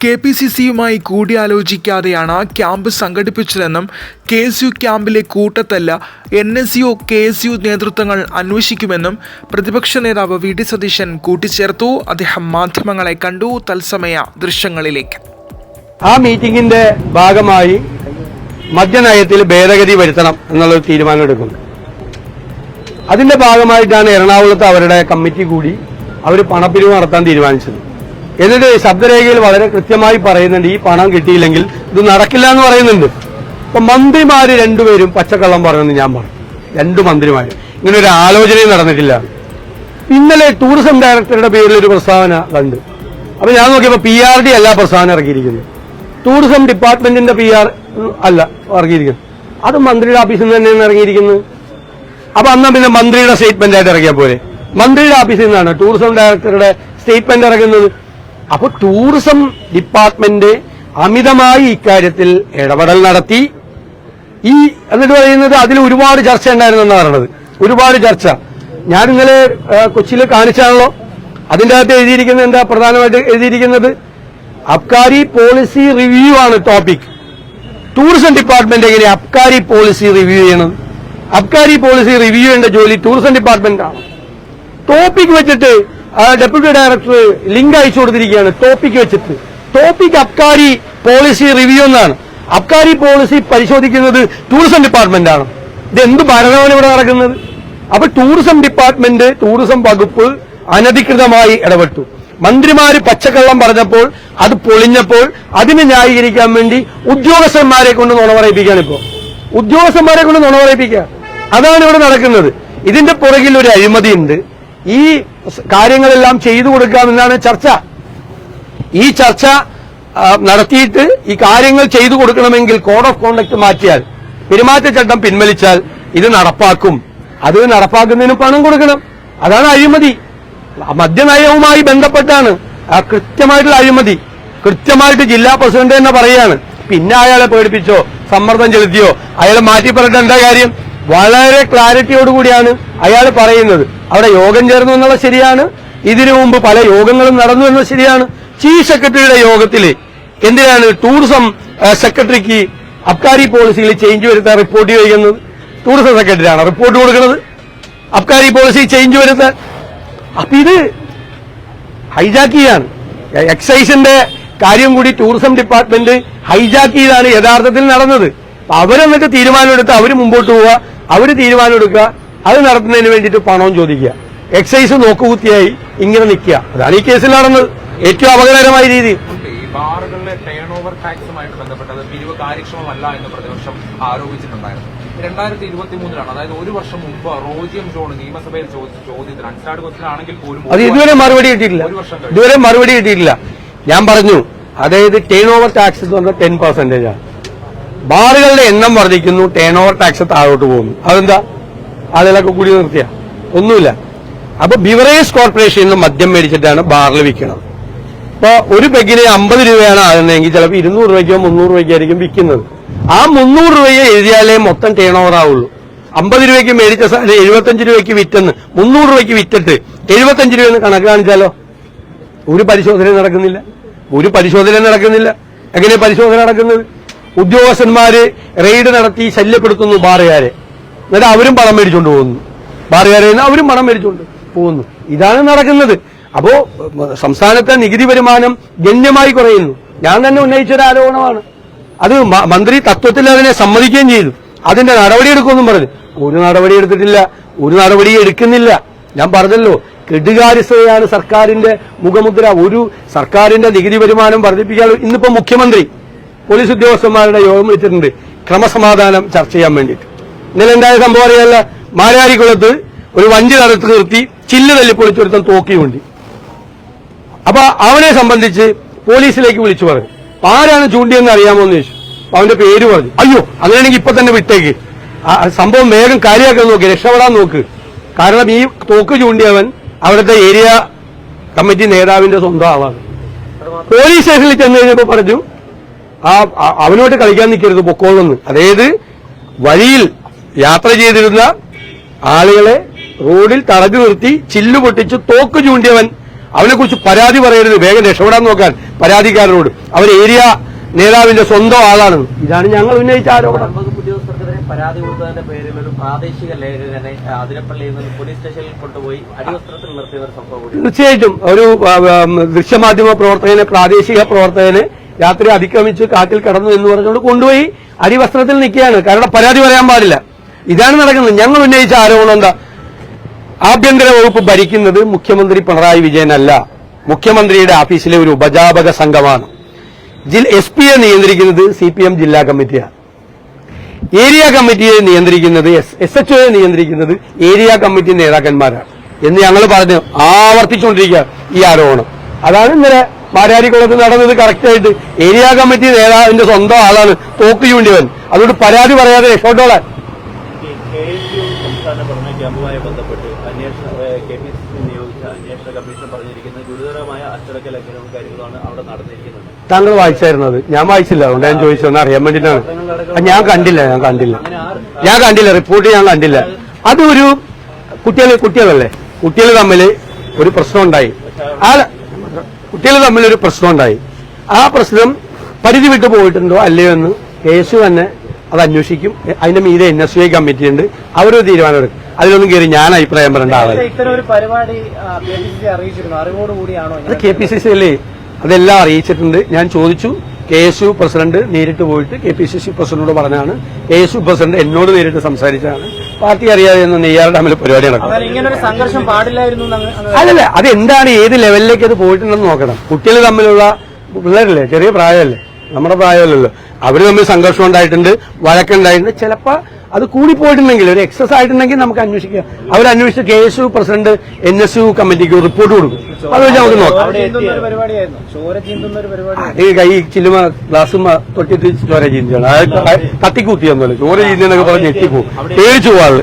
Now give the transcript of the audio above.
K P C സിയുമായി കൂടിയാലോചിക്കാതെയാണ് camp സംഘടിപ്പിച്ചതെന്നും കെ എസ് യു ക്യാമ്പിലെ കൂട്ടത്തല്ല N S U K S U നേതൃത്വങ്ങൾ അന്വേഷിക്കുമെന്നും പ്രതിപക്ഷ നേതാവ് വി ഡി സതീശൻ കൂട്ടിച്ചേർത്തു. അദ്ദേഹം മാധ്യമങ്ങളെ കണ്ടു. തത്സമയ ദൃശ്യങ്ങളിലേക്ക്. ആ മീറ്റിംഗിന്റെ ഭാഗമായി മദ്യനയത്തിൽ ഭേദഗതി വരുത്തണം എന്നുള്ളൊരു തീരുമാനം എടുക്കുന്നു അതിന്റെ ഭാഗമായിട്ടാണ് എറണാകുളത്ത് അവരുടെ കമ്മിറ്റി കൂടി അവർ പണപ്പിരിവ് നടത്താൻ തീരുമാനിച്ചത്. എന്നിട്ട് ശബ്ദരേഖയിൽ വളരെ കൃത്യമായി പറയുന്നുണ്ട് ഈ പണം കിട്ടിയില്ലെങ്കിൽ ഇത് നടക്കില്ല എന്ന് പറയുന്നുണ്ട്. അപ്പൊ മന്ത്രിമാര് രണ്ടുപേരും പച്ചക്കള്ളം പറയുമെന്ന് ഞാൻ പറഞ്ഞു. രണ്ടു മന്ത്രിമാര്. ഇങ്ങനെ ഒരു ആലോചനയും നടന്നിട്ടില്ല. ഇന്നലെ ടൂറിസം ഡയറക്ടറുടെ പേരിൽ ഒരു പ്രസ്താവന കണ്ട്. അപ്പൊ ഞാൻ നോക്കിയപ്പോ പി ആർ ഡി അല്ല പ്രസ്താവന ഇറക്കിയിരിക്കുന്നത്. ടൂറിസം ഡിപ്പാർട്ട്മെന്റിന്റെ പി ആർ അല്ല ഇറക്കിയിരിക്കുന്നത്. അത് മന്ത്രിയുടെ ഓഫീസിൽ നിന്ന് തന്നെയാണ് ഇറങ്ങിയിരിക്കുന്നത്. അപ്പൊ അന്നാ പിന്നെ മന്ത്രിയുടെ സ്റ്റേറ്റ്മെന്റ് ആയിട്ട് ഇറങ്ങിയാൽ പോലെ മന്ത്രിയുടെ ഓഫീസിൽ നിന്നാണ് ടൂറിസം ഡയറക്ടറുടെ സ്റ്റേറ്റ്മെന്റ് ഇറങ്ങുന്നത്. അപ്പൊ ടൂറിസം ഡിപ്പാർട്ട്മെന്റ് അമിതമായി ഇക്കാര്യത്തിൽ ഇടപെടൽ നടത്തി. ഈ എന്നിട്ട് പറയുന്നത് അതിൽ ഒരുപാട് ചർച്ച ഉണ്ടായിരുന്നു എന്ന് പറയുന്നത് ഒരുപാട് ചർച്ച. ഞാൻ ഇന്നലെ കൊച്ചിയിൽ കാണിച്ചാണല്ലോ. അതിന്റെ അകത്ത് എഴുതിയിരിക്കുന്നത് എന്താ? പ്രധാനമായിട്ട് എഴുതിയിരിക്കുന്നത് അബ്കാരി പോളിസി റിവ്യൂ ആണ് ടോപ്പിക്. ടൂറിസം ഡിപ്പാർട്ട്മെന്റ് എങ്ങനെ അബ്കാരി പോളിസി റിവ്യൂ ചെയ്യണം? അബ്കാരി പോളിസി റിവ്യൂ ചെയ്യേണ്ട ജോലി ടൂറിസം ഡിപ്പാർട്ട്മെന്റ് ആണ് ടോപ്പിക് വെച്ചിട്ട് ഡെപ്യൂട്ടി ഡയറക്ടർ ലിങ്ക് അയച്ചു കൊടുത്തിരിക്കുകയാണ്. ടോപ്പിക് വെച്ചിട്ട്. ടോപ്പിക് അബ്കാരി പോളിസി റിവ്യൂ എന്നാണ്. അബ്കാരി പോളിസി പരിശോധിക്കുന്നത് ടൂറിസം ഡിപ്പാർട്ട്മെന്റ് ആണ്. ഇത് എന്ത് ഭരണമാണ് ഇവിടെ നടക്കുന്നത്? അപ്പൊ ടൂറിസം ഡിപ്പാർട്ട്മെന്റ് ടൂറിസം വകുപ്പ് അനധികൃതമായി ഇടപെട്ടു. മന്ത്രിമാര് പച്ചക്കള്ളം പറഞ്ഞപ്പോൾ അത് പൊളിഞ്ഞപ്പോൾ അതിനെ ന്യായീകരിക്കാൻ വേണ്ടി ഉദ്യോഗസ്ഥന്മാരെ കൊണ്ട് നുണ പറയിപ്പിക്കുകയാണ് ഇപ്പോ. ഉദ്യോഗസ്ഥന്മാരെ കൊണ്ട് നുണ പറയിപ്പിക്കുക അതാണ് ഇവിടെ നടക്കുന്നത്. ഇതിന്റെ പുറകിൽ ഒരു അഴിമതിയുണ്ട്. ഈ കാര്യങ്ങളെല്ലാം ചെയ്തു കൊടുക്കാമെന്നാണ് ചർച്ച. ഈ ചർച്ച നടത്തിയിട്ട് ഈ കാര്യങ്ങൾ ചെയ്തു കൊടുക്കണമെങ്കിൽ കോഡ് ഓഫ് കോണ്ടക്ട് മാറ്റിയാൽ പെരുമാറ്റച്ചട്ടം പിൻവലിച്ചാൽ ഇത് നടപ്പാക്കും. അത് നടപ്പാക്കുന്നതിന് പണം കൊടുക്കണം. അതാണ് അഴിമതി. മദ്യനയവുമായി ബന്ധപ്പെട്ടാണ്. കൃത്യമായിട്ടുള്ള അഴിമതി. കൃത്യമായിട്ട് ജില്ലാ പ്രസിഡന്റ് തന്നെ പറയാണ്. പിന്നെ അയാളെ പേടിപ്പിച്ചോ സമ്മർദ്ദം ചെലുത്തിയോ അയാളെ മാറ്റി എന്താ കാര്യം വളരെ ക്ലാരിറ്റിയോടുകൂടിയാണ്. അയാൾ പറയുന്നത് അവിടെ യോഗം ചേർന്നു എന്നുള്ളത് ശരിയാണ്. ഇതിനു മുമ്പ് പല യോഗങ്ങളും നടന്നു എന്നത് ശരിയാണ്. ചീഫ് സെക്രട്ടറിയുടെ യോഗത്തിൽ എന്തിനാണ് ടൂറിസം സെക്രട്ടറിക്ക് അബ്കാരി പോളിസിയിൽ ചേഞ്ച് വരുത്താൻ റിപ്പോർട്ട് ചെയ്യുന്നത് ടൂറിസം സെക്രട്ടറിയാണ് റിപ്പോർട്ട് കൊടുക്കുന്നത്. അബ്കാരി പോളിസി ചേഞ്ച് വരുത്താൻ. അപ്പൊ ഇത് ഹൈജാക്ക് ചെയ്യാണ്. എക്സൈസിന്റെ കാര്യം കൂടി ടൂറിസം ഡിപ്പാർട്ട്മെന്റ് ഹൈജാക്ക് ചെയ്താണ് യഥാർത്ഥത്തിൽ നടന്നത്. അവരെന്നിട്ട് തീരുമാനമെടുത്ത് അവർ മുമ്പോട്ട് പോവുക അവർ തീരുമാനമെടുക്കുക. അത് നടത്തുന്നതിന് വേണ്ടിയിട്ട് പണവും ചോദിക്കുക. എക്സൈസ് നോക്കുകുത്തിയായി ഇങ്ങനെ നിൽക്കുക. അതാണ് ഈ കേസിൽ നടന്നത്. ഏറ്റവും അപകടകരമായ രീതി. ഉണ്ട്. ഈ ബാറുകളിലെ ടേൺ ഓവർ ടാക്സുമായിട്ട് ബന്ധപ്പെട്ടത് പിരിവ് കാര്യക്ഷമമല്ല എന്ന് പ്രതിപക്ഷം ആരോപിച്ചിട്ടുണ്ടായിരുന്നു. രണ്ടായിരത്തി ഇരുപത്തി മൂന്നിലാണ് അതായത് ഒരു വർഷം മുമ്പ് റോജിയം ജോൺ നിയമസഭയിൽ ചോദിച്ച ചോദ്യത്തിന് അൺസ്റ്റാർഡ് ക്വസ്റ്റൻ ആണെങ്കിൽ പോലും അത് ഇതുവരെ മറുപടി കിട്ടിയിട്ടില്ല. ഇതുവരെ മറുപടി കിട്ടിയിട്ടില്ല. ഞാൻ പറഞ്ഞു അതായത് ടേൺ ഓവർ ടാക്സ് എന്ന് പറഞ്ഞാൽ ടെൻ പെർസെന്റേജ് ആണ്. ബാറുകളുടെ എണ്ണം വർദ്ധിക്കുന്നു ടേൺ ഓവർ ടാക്സ് താഴോട്ട് പോകുന്നു. അതെന്താ? ആളുകളൊക്കെ കൂടി നിർത്തിയ. ഒന്നുമില്ല. അപ്പൊ ബിവറേജ് കോർപ്പറേഷനിൽ നിന്ന് മദ്യം മേടിച്ചിട്ടാണ് ബാറിൽ വിൽക്കുന്നത്. ഇപ്പൊ ഒരു പെഗിന് അമ്പത് രൂപയാണ് ആകുന്നതെങ്കിൽ ചിലപ്പോൾ ഇരുന്നൂറ് രൂപയ്ക്കോ മുന്നൂറ് രൂപയ്ക്കോ ആയിരിക്കും വിൽക്കുന്നത്. ആ മുന്നൂറ് രൂപയെ എഴുതിയാലേ മൊത്തം ടേൺ ഓവർ ആവുള്ളൂ. അമ്പത് രൂപയ്ക്ക് മേടിച്ച സാധനം എഴുപത്തഞ്ച് രൂപയ്ക്ക് വിറ്റെന്ന് മുന്നൂറ് രൂപയ്ക്ക് വിറ്റിട്ട് എഴുപത്തഞ്ച് രൂപയെന്ന് കണക്ക് കാണിച്ചാലോ? ഒരു പരിശോധന നടക്കുന്നില്ല. ഒരു പരിശോധന നടക്കുന്നില്ല. എങ്ങനെ പരിശോധന നടക്കുന്നത്? ഉദ്യോഗസ്ഥന്മാര് റെയ്ഡ് നടത്തി ശല്യപ്പെടുത്തുന്നു ബാറുകാരെ. എന്നിട്ട് അവരും പണം മേടിച്ചുകൊണ്ട് പോകുന്നു. ബാറുകാരെ നിന്ന് അവരും പണം മേടിച്ചുകൊണ്ട് പോകുന്നു. ഇതാണ് നടക്കുന്നത്. അപ്പോ സംസ്ഥാനത്തെ നികുതി വരുമാനം ഗണ്യമായി കുറയുന്നു. ഞാൻ തന്നെ ഉന്നയിച്ച ഒരു ആരോപണമാണ്. അത് മന്ത്രി തത്വത്തിൽ അതിനെ സമ്മതിക്കുകയും ചെയ്തു. അതിന്റെ നടപടി എടുക്കുമെന്നും പറഞ്ഞു. ഒരു നടപടി എടുത്തിട്ടില്ല. ഒരു നടപടി എടുക്കുന്നില്ല. ഞാൻ പറഞ്ഞല്ലോ കെടുകാര്യസ്ഥതയാണ് സർക്കാരിന്റെ മുഖമുദ്ര. ഒരു സർക്കാരിന്റെ നികുതി വരുമാനം വർദ്ധിപ്പിക്കാൻ ഇന്നിപ്പോ മുഖ്യമന്ത്രി പോലീസ് ഉദ്യോഗസ്ഥന്മാരുടെ യോഗം വിളിച്ചിട്ടുണ്ട്. ക്രമസമാധാനം ചർച്ച ചെയ്യാൻ വേണ്ടിയിട്ട്. ഇന്നലെ ഉണ്ടായ സംഭവം അറിയാല്ല? മാരാരിക്കുളത്ത് ഒരു വഞ്ചി നടത്തി നിർത്തി ചില്ല് തല്ലി പൊളിച്ചൊരുത്തൻ തോക്കിയുണ്ട് അപ്പൊ അവനെ സംബന്ധിച്ച് പോലീസിലേക്ക് വിളിച്ചു പറഞ്ഞു. ആരാണ് ചൂണ്ടിയെന്ന് അറിയാമോ എന്ന് ചോദിച്ചു. അവന്റെ പേര് പറഞ്ഞു. അയ്യോ അങ്ങനെയാണെങ്കിൽ ഇപ്പൊ തന്നെ വിട്ടേക്ക്. സംഭവം വേഗം കാര്യമാക്കാൻ നോക്ക് രക്ഷപ്പെടാൻ നോക്ക്. കാരണം ഈ തോക്ക് ചൂണ്ടിയവൻ അവിടുത്തെ ഏരിയ കമ്മിറ്റി നേതാവിന്റെ സ്വന്തം ആളാണ്. പോലീസ് സ്റ്റേഷനിൽ ചെന്ന് കഴിഞ്ഞപ്പോ പറഞ്ഞു ആ- അവനോട്ട് കളിക്കാൻ നിൽക്കരുത് പൊക്കോളെന്ന്. അതായത് വഴിയിൽ യാത്ര ചെയ്തിരുന്ന ആളുകളെ റോഡിൽ തടഞ്ഞു നിർത്തി ചില്ലു പൊട്ടിച്ച് തോക്ക് ചൂണ്ടിയവൻ അവനെ കുറിച്ച് പരാതി പറയരുത്. വേഗം രക്ഷപ്പെടാൻ നോക്കാൻ. പരാതിക്കാരനോട്. അവർ ഏരിയ നേതാവിന്റെ സ്വന്തം ആളാണ്. ഇതാണ് ഞങ്ങൾ ഉന്നയിച്ച ആരോപണം. ഉദ്യോഗസ്ഥർക്കെതിരെ പരാതി കൊടുത്തതിന്റെ പേരിൽ ഒരു പ്രാദേശിക ലേഖകനെ അതിരപ്പള്ളിയിൽ നിന്ന് പോലീസ് സ്റ്റേഷനിൽ കൊണ്ടുപോയി അടിവസ്ത്രത്തിൽ നിർത്തിയ ഒരു സംഭവം തീർച്ചയായിട്ടും ഒരു ദൃശ്യമാധ്യമ പ്രവർത്തകനെ പ്രാദേശിക പ്രവർത്തകനെ രാത്രി അതിക്രമിച്ച് കാട്ടിൽ കടന്നു എന്ന് പറഞ്ഞുകൊണ്ട് കൊണ്ടുപോയി അരിവസ്ത്രത്തിൽ നിൽക്കുകയാണ്. കാരണം പരാതി പറയാൻ പാടില്ല. ഇതാണ് നടക്കുന്നത്. ഞങ്ങൾ ഉന്നയിച്ച ആരോപണം എന്താ? ആഭ്യന്തര വകുപ്പ് ഭരിക്കുന്നത് മുഖ്യമന്ത്രി പിണറായി വിജയനല്ല മുഖ്യമന്ത്രിയുടെ ഓഫീസിലെ ഒരു ഉപജാപക സംഘമാണ്. എസ് പിയെ നിയന്ത്രിക്കുന്നത് സി പി എം ജില്ലാ കമ്മിറ്റിയാണ്. ഏരിയ കമ്മിറ്റിയെ നിയന്ത്രിക്കുന്നത് എസ് എച്ച് ഒയെ നിയന്ത്രിക്കുന്നത് ഏരിയ കമ്മിറ്റി നേതാക്കന്മാരാണ്. എന്ന് ഞങ്ങൾ പറഞ്ഞു. ആവർത്തിച്ചുകൊണ്ടിരിക്കുക ഈ ആരോപണം. അതാണ് ഇന്നലെ മാരാരിക്കുളത്ത് നടന്നത് കറക്റ്റായിട്ട്. ഏരിയ കമ്മിറ്റി നേതാവിന്റെ സ്വന്തം ആളാണ് തോക്ക് ചൂണ്ടിവൻ. അതുകൊണ്ട് പരാതി പറയാതെ രക്ഷപ്പെട്ടോളാൻ. സംസ്ഥാന പഠന ക്യാമ്പുമായി ബന്ധപ്പെട്ട് അന്വേഷണ കെ പി സി സി നിയോഗിച്ച അന്വേഷണ കമ്മീഷൻ പറഞ്ഞിരിക്കുന്ന ഗുരുതരമായ അച്ചടക്ക ലംഘനവും കാര്യങ്ങളാണ് അവിടെ നടന്നിരിക്കുന്നത്. താങ്കൾ വായിച്ചായിരുന്നത്? ഞാൻ വായിച്ചില്ല. അതുകൊണ്ട് ഞാൻ ചോദിച്ചതെന്ന് അറിയാൻ വേണ്ടിയിട്ടാണ് ഞാൻ കണ്ടില്ല. ഞാൻ കണ്ടില്ല. ഞാൻ കണ്ടില്ല. റിപ്പോർട്ട് ഞാൻ കണ്ടില്ല. അത് ഒരു കുട്ടികൾ കുട്ടികളല്ലേ? കുട്ടികൾ തമ്മിൽ ഒരു പ്രശ്നം ഉണ്ടായി. ആ കുട്ടികൾ തമ്മിൽ ഒരു പ്രശ്നം ഉണ്ടായി. ആ പ്രശ്നം പരിധി വിട്ടു പോയിട്ടുണ്ടോ അല്ലയോ എന്ന് കേസ് തന്നെ അത് അന്വേഷിക്കും. അതിന്റെ മീതെ എൻ എസ് ഐ കമ്മിറ്റി ഉണ്ട്. അവരൊരു തീരുമാനമെടുക്കും. അതിലൊന്നും കയറി ഞാൻ അഭിപ്രായം പറയേണ്ട അത് കെ പി സി സി അല്ലേ? അതെല്ലാം അറിയിച്ചിട്ടുണ്ട്. ഞാൻ ചോദിച്ചു. കെ എസ് യു പ്രസിഡന്റ് നേരിട്ട് പോയിട്ട് കെ പി സി സി പ്രസിഡന്റിനോട് പറഞ്ഞാണ് കെ എസ് യു പ്രസിഡന്റ് എന്നോട് നേരിട്ട് സംസാരിച്ചാണ് പാർട്ടി അറിയാതെ എന്ന് നെയ്യാറുടെ ഡാമിൽ പരിപാടി നടക്കും. അല്ലല്ല അത് എന്താണ് ഏത് ലെവലിലേക്ക് അത് പോയിട്ടുണ്ടെന്ന് നോക്കണം. കുട്ടികൾ തമ്മിലുള്ള പിള്ളേരല്ലേ? ചെറിയ പ്രായമല്ലേ? നമ്മുടെ പ്രായമല്ലല്ലോ. അവർ തമ്മിൽ സംഘർഷം ഉണ്ടായിട്ടുണ്ട് വഴക്കുണ്ടായിട്ടുണ്ട് ചിലപ്പോൾ അത് കൂടിപ്പോയിട്ടുണ്ടെങ്കിൽ ഒരു എക്സസ് ആയിട്ടുണ്ടെങ്കിൽ നമുക്ക് അന്വേഷിക്കാം. അവരന്വേഷിച്ച് K S U president N S U കമ്മിറ്റിക്ക് റിപ്പോർട്ട് കൊടുക്കും. അത് വെച്ച് നമുക്ക് നോക്കാം. ഈ കൈ ചില്ലുമ ഗ്ലാസ് തൊട്ടിട്ട് ചോര ചീന്തിയാണ് അത് കത്തിക്കൂത്തിയൊന്നുമല്ല ചോര ചീന്തിയെന്നൊക്കെ പറഞ്ഞ് ഞെട്ടിപ്പോവും. പേടിച്ചു പോവാൾ